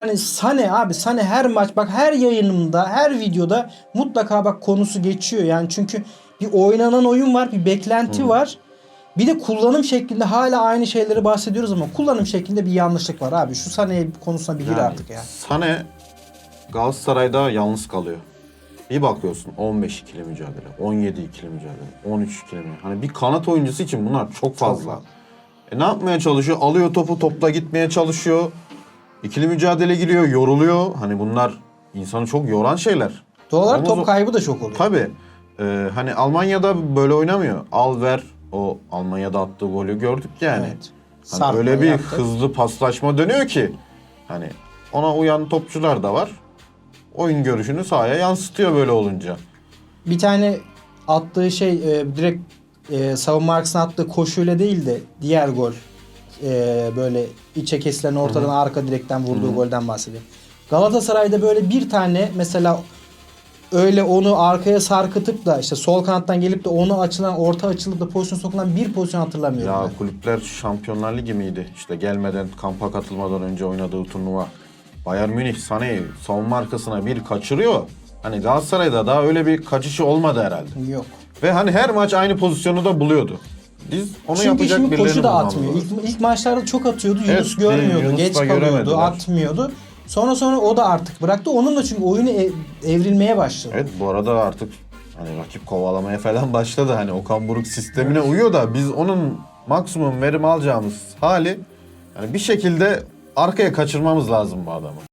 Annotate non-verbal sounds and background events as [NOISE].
Hani Sane abi Sane her maç bak her yayınımda her videoda mutlaka bak konusu geçiyor. Yani çünkü bir oynanan oyun var bir beklenti var. Bir de kullanım şeklinde hala aynı şeyleri bahsediyoruz ama kullanım şeklinde bir yanlışlık var abi. Şu Sane'ye konusuna bir gir Yani artık ya. Sane Galatasaray'da yalnız kalıyor. Bir bakıyorsun 15 ikili mücadele, 17 ikili mücadele, 13 ikili mücadele. Hani bir kanat oyuncusu için bunlar çok fazla. fazla. E ne yapmaya çalışıyor? Alıyor topu topla gitmeye çalışıyor. İkili mücadele giriyor, yoruluyor. Hani bunlar insanı çok yoran şeyler. Doğal olarak top kaybı da çok oluyor. Tabii. Ee, hani Almanya'da böyle oynamıyor. Al ver o Almanya'da attığı golü gördük yani. Evet. Hani Sarkma öyle bir yaptı. hızlı paslaşma dönüyor ki hani ona uyan topçular da var. Oyun görüşünü sahaya yansıtıyor böyle olunca. Bir tane attığı şey e, direkt e, savunma arkasına attığı koşuyla değil de diğer gol. E, böyle içe kesilen ortadan arka direkten vurduğu golden bahsedeyim. Galatasaray'da böyle bir tane mesela öyle onu arkaya sarkıtıp da işte sol kanattan gelip de onu açılan orta açılıp da pozisyon sokulan bir pozisyon hatırlamıyorum. Ya ben. kulüpler Şampiyonlar Ligi miydi? İşte gelmeden kampa katılmadan önce oynadığı turnuva. Bayern Münih Sané'yi savunma arkasına bir kaçırıyor. Hani Galatasaray'da daha öyle bir kaçışı olmadı herhalde. Yok. Ve hani her maç aynı pozisyonu da buluyordu. Biz onu Çünkü yapacak şimdi koşu da atmıyor. İlk, ilk maçlarda çok atıyordu. Yunus Evet, görmüyordu. Geç kalıyordu. Atmıyordu. Sonra sonra o da artık bıraktı. Onun da çünkü oyunu ev- evrilmeye başladı. Evet bu arada artık hani rakip kovalamaya falan [LAUGHS] başladı. Hani Okan Buruk sistemine uyuyor da biz onun maksimum verim alacağımız hali yani bir şekilde arkaya kaçırmamız lazım bu adamı.